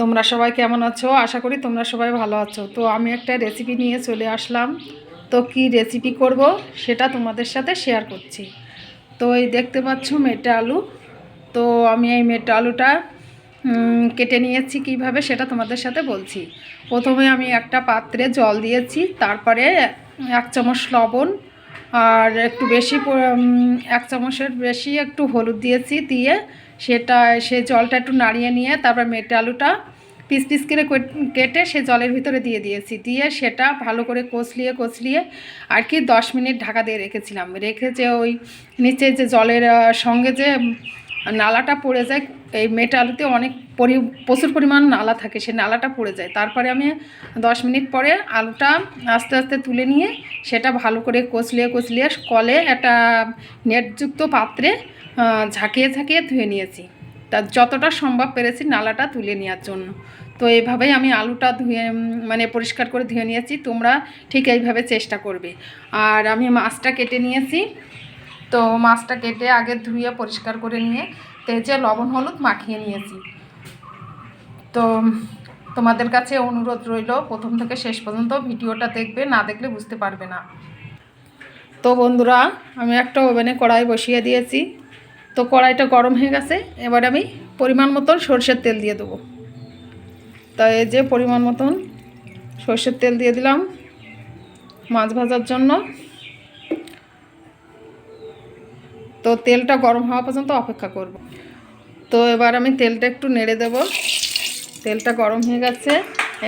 তোমরা সবাই কেমন আছো? আশা করি তোমরা সবাই ভালো আছো। তো আমি একটা রেসিপি নিয়ে চলে আসলাম। তো কি রেসিপি করব সেটা তোমাদের সাথে শেয়ার করছি। তো এই দেখতে পাচ্ছ মেটে আলু। তো আমি এই মেটে আলুটা কেটে নিয়েছি কীভাবে সেটা তোমাদের সাথে বলছি। প্রথমে আমি একটা পাত্রে জল দিয়েছি, তারপরে এক চামচ লবণ আর একটু বেশি এক চামচের বেশি একটু হলুদ দিয়েছি, দিয়ে সেটা, সে জলটা একটু নাড়িয়ে নিয়ে তারপর মেটে আলুটা পিস পিস করে কেটে সে জলের ভিতরে দিয়ে দিয়েছি। দিয়ে সেটা ভালো করে কষলিয়ে কষলিয়ে আর কি দশ মিনিট ঢাকা দিয়ে রেখেছিলাম। রেখে যে ওই নিচে যে জলের সঙ্গে যে নালাটা পড়ে যায়, এই মেটে আলুতে অনেক পরি, প্রচুর পরিমাণ নালা থাকে, সে নালাটা পড়ে যায়। তারপরে আমি দশ মিনিট পরে আলুটা আস্তে আস্তে তুলে নিয়ে সেটা ভালো করে কচলিয়ে কচলিয়ে কলে একটা নেটযুক্ত পাত্রে ঝাঁকিয়ে ঝাঁকিয়ে ধুয়ে নিয়েছি। তা যতটা সম্ভব পেরেছি নালাটা তুলে নেওয়ার জন্য। তো এইভাবেই আমি আলুটা ধুয়ে মানে পরিষ্কার করে ধুয়ে নিয়েছি। তোমরা ঠিক এইভাবে চেষ্টা করবে। আর আমি মাছটা কেটে নিয়েছি। তো মাছটা কেটে আগে ধুয়ে পরিষ্কার করে নিয়ে তেজে লবণ হলুদ মাখিয়ে নিয়েছি। তো তোমাদের কাছে অনুরোধ রইল, প্রথম থেকে শেষ পর্যন্ত ভিডিওটা দেখবে, না দেখলে বুঝতে পারবে না। তো বন্ধুরা, আমি একটা ওভেনে কড়াই বসিয়ে দিয়েছি। তো কড়াইটা গরম হয়ে গেছে, এবার আমি পরিমাণ মতন সর্ষের তেল দিয়ে দেবো। তা এই যে পরিমাণ মতন সর্ষের তেল দিয়ে দিলাম মাছ ভাজার জন্য। তো তেলটা গরম হওয়া পর্যন্ত অপেক্ষা করব। তো এবার আমি তেলটা একটু নেড়ে দেব। তেলটা গরম হয়ে গেছে,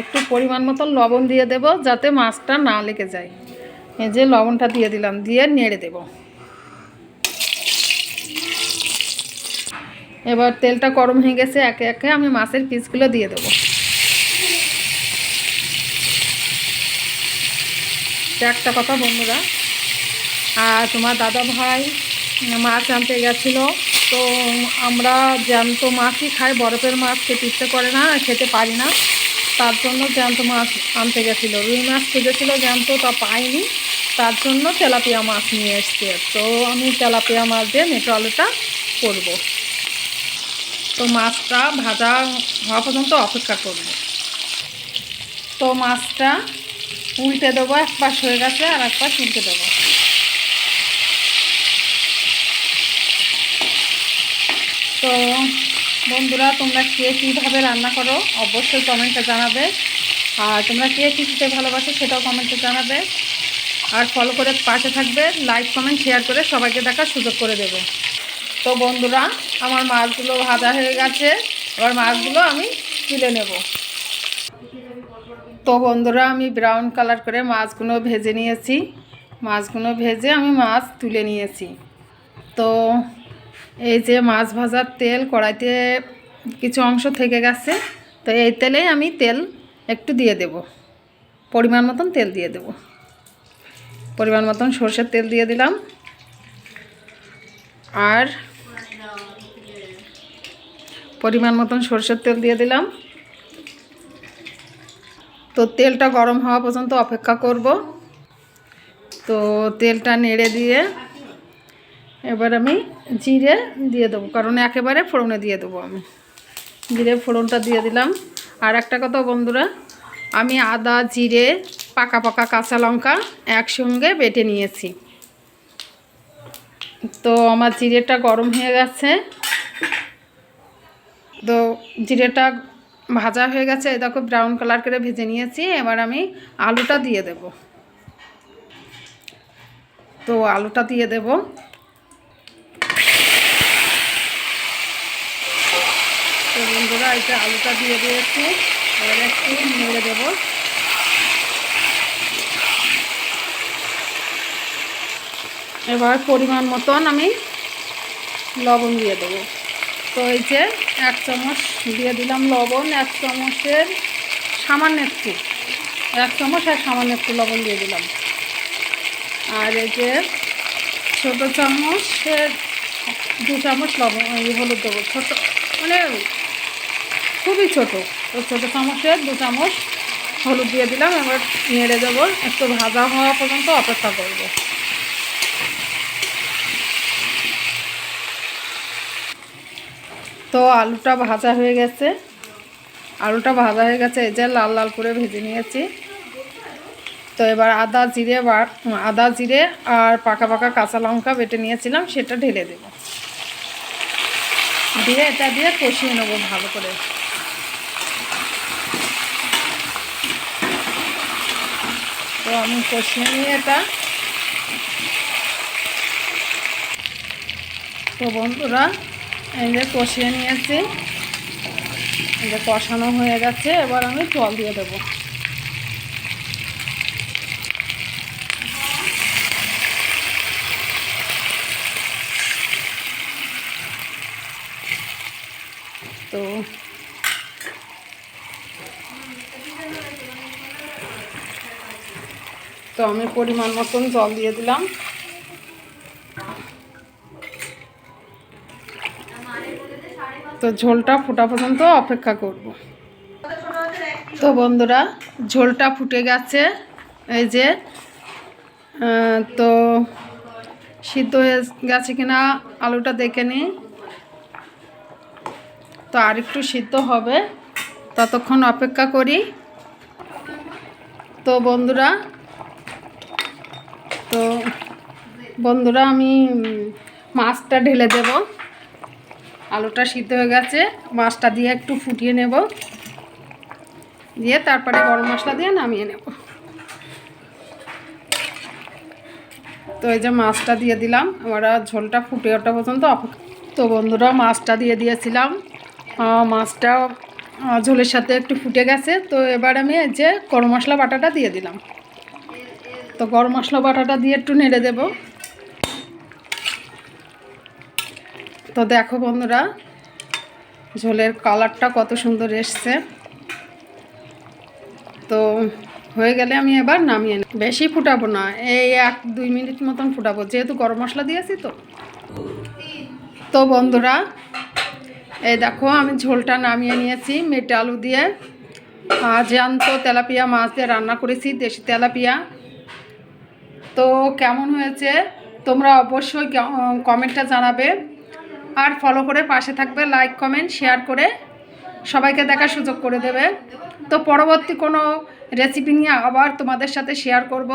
একটু পরিমাণ মতন লবণ দিয়ে দেব যাতে মাছটা না লেগে যায়। এই যে লবণটা দিয়ে দিলাম, দিয়ে নেড়ে দেব। এবার তেলটা গরম হয়ে গেছে, একে একে আমি মাছের পিসগুলো দিয়ে দেবো। একটা কথা বন্ধুরা, আর তোমার দাদা ভাই মাছ আনতে গেছিল, তো আমরা জ্যান্ত মাছই খাই, বরফের মাছ খেতে ইচ্ছে করে না, খেতে পারি না। তার জন্য জ্যান্ত মাছ আনতে গেছিল। রুই মাছ খুঁজেছিল জ্যান্ত, তা পাইনি। তার জন্য তেলাপিয়া মাছ নিয়ে এসছে। তো আমি তেলাপিয়া মাছ দিয়ে আলুটা করব। তো মাছটা ভাজা হওয়া পর্যন্ত অপেক্ষা করব। তো মাছটা উল্টে দেবো, এক পাশ হয়ে গেছে আর এক পাশ উল্টে দেবো। তো বন্ধুরা, তোমরা কে কীভাবে রান্না করো অবশ্যই কমেন্টে জানাবে। আর তোমরা কে কী খেতে ভালোবাসো সেটাও কমেন্টে জানাবে। আর ফলো করে পাশে থাকবে, লাইক, কমেন্ট, শেয়ার করে সবাইকে দেখার সুযোগ করে দেবে। তো বন্ধুরা, আমার মাছগুলো ভাজা হয়ে গেছে। এবার মাছগুলো আমি তুলে নেব। তো বন্ধুরা, আমি ব্রাউন কালার করে মাছগুলো ভেজে নিয়েছি। মাছগুলো ভেজে আমি মাছ তুলে নিয়েছি। তো এই যে মাছ ভাজার তেল কড়াইতে কিছু অংশ থেকে গেছে, তো এই তেলেই আমি তেল একটু দিয়ে দেব। পরিমাণ মতন তেল দিয়ে দেব। পরিমাণ মতন সর্ষের তেল দিয়ে দিলাম। আর পরিমাণ মতন সরষের তেল দিয়ে দিলাম। তো তেলটা গরম হওয়া পর্যন্ত অপেক্ষা করব। তো তেলটা নেড়ে দিয়ে এবার আমি জিরে দিয়ে দেবো, কারণ একেবারে ফোড়নে দিয়ে দেবো আমি। জিরে ফোড়নটা দিয়ে দিলাম। আর একটা কথা বন্ধুরা, আমি আদা, জিরে, পাকা পাকা কাঁচা লঙ্কা একসঙ্গে বেটে নিয়েছি। তো আমার জিরেটা গরম হয়ে গেছে। তো জিরেটা ভাজা হয়ে গেছে দেখো ব্রাউন কালার করে ভেজে নিয়েছি, এবার আমি আলুটা দিয়ে দেব। তো আলুটা দিয়ে দেব। তো বন্ধুরা এটা আলুটা দিয়ে দিয়েছি, এবার একটু নেড়ে দেবো। এবার পরিমাণ মতন আমি লবণ দিয়ে দেবো। তো এই যে এক চামচ দিয়ে দিলাম লবণ, এক চামচের সামান্য একটু, এক চামচ আর সামান্য একটু লবণ দিয়ে দিলাম। আর এই যে ছোটো চামচের দু চামচ লবণ হলুদ দেবো, ছোটো মানে খুবই ছোটো, তো ছোটো চামচের দু চামচ হলুদ দিয়ে দিলাম, এবার নেড়ে দেবো, একটু ভাজা হওয়া পর্যন্ত অপেক্ষা করব। তো আলুটা ভাজা হয়ে গেছে। আলুটা ভাজা হয়ে গেছে, এই যে লাল লাল করে ভেজে নিয়েছি। তো এবার আদা জিরে আদা জিরে আর পাকা পাকা কাঁচা লঙ্কা বেটে নিয়েছিলাম, সেটা ঢেলে দেব। দিয়ে এটা দিয়ে কষিয়ে নেব ভালো করে। তো আমি কষিয়ে নিয়ে এটা তো বন্ধুরা এই যে কষিয়ে নিয়েছি। এই যে কষানো হয়ে গেছে, এবার আমি জল দিয়ে দেবো। তো তো আমি পরিমাণ মতন জল দিয়ে দিলাম। তো ঝোলটা ফোটা পর্যন্ত অপেক্ষা করব। তো বন্ধুরা, ঝোলটা ফুটে গেছে। এই যে তো সিদ্ধ হয়ে গেছে কিনা আলুটা দেখে নিই তো আর একটু সিদ্ধ হবে, ততক্ষণ অপেক্ষা করি। তো বন্ধুরা তো বন্ধুরা, আমি মাছটা ঢেলে দেব। আলুটা সিদ্ধ হয়ে গেছে, মাছটা দিয়ে একটু ফুটিয়ে নেব। দিয়ে তারপরে গরম মশলা দিয়ে নামিয়ে নেব। তো এই যে মাছটা দিয়ে দিলাম, আমরা ঝোলটা ফুটে ওঠা পর্যন্ত তো বন্ধুরা, মাছটা দিয়ে দিয়েছিলাম। মাছটা ঝোলের সাথে একটু ফুটে গেছে। তো এবার আমি এই যে গরম মশলা বাটাটা দিয়ে দিলাম। তো গরম মশলা বাটাটা দিয়ে একটু নেড়ে দেব। তো দেখো বন্ধুরা, ঝোলের কালারটা কত সুন্দর এসছে। তো হয়ে গেলে আমি এবার নামিয়ে বেশি ফুটাবো না, এই এক দুই মিনিট মতন ফুটাবো। যেহেতু গরম মশলা দিয়েছি তো। তো বন্ধুরা, এই দেখো আমি ঝোলটা নামিয়ে নিয়েছি মেটে আলু দিয়ে। জ্যান্ত তেলাপিয়া মাছ দিয়ে রান্না করেছি, দেশি তেলাপিয়া। তো কেমন হয়েছে? তোমরা অবশ্যই কমেন্টটা জানাবে। আর ফলো করে পাশে থাকবে লাইক কমেন্ট শেয়ার করে সবাইকে দেখার সুযোগ করে দেবে। তো পরবর্তী কোনো রেসিপি নিয়ে আবার তোমাদের সাথে শেয়ার করব।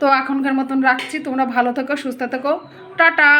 তো এখনকার মতন রাখছি, তোমরা ভালো থেকো, সুস্থ থেকো। টাটা!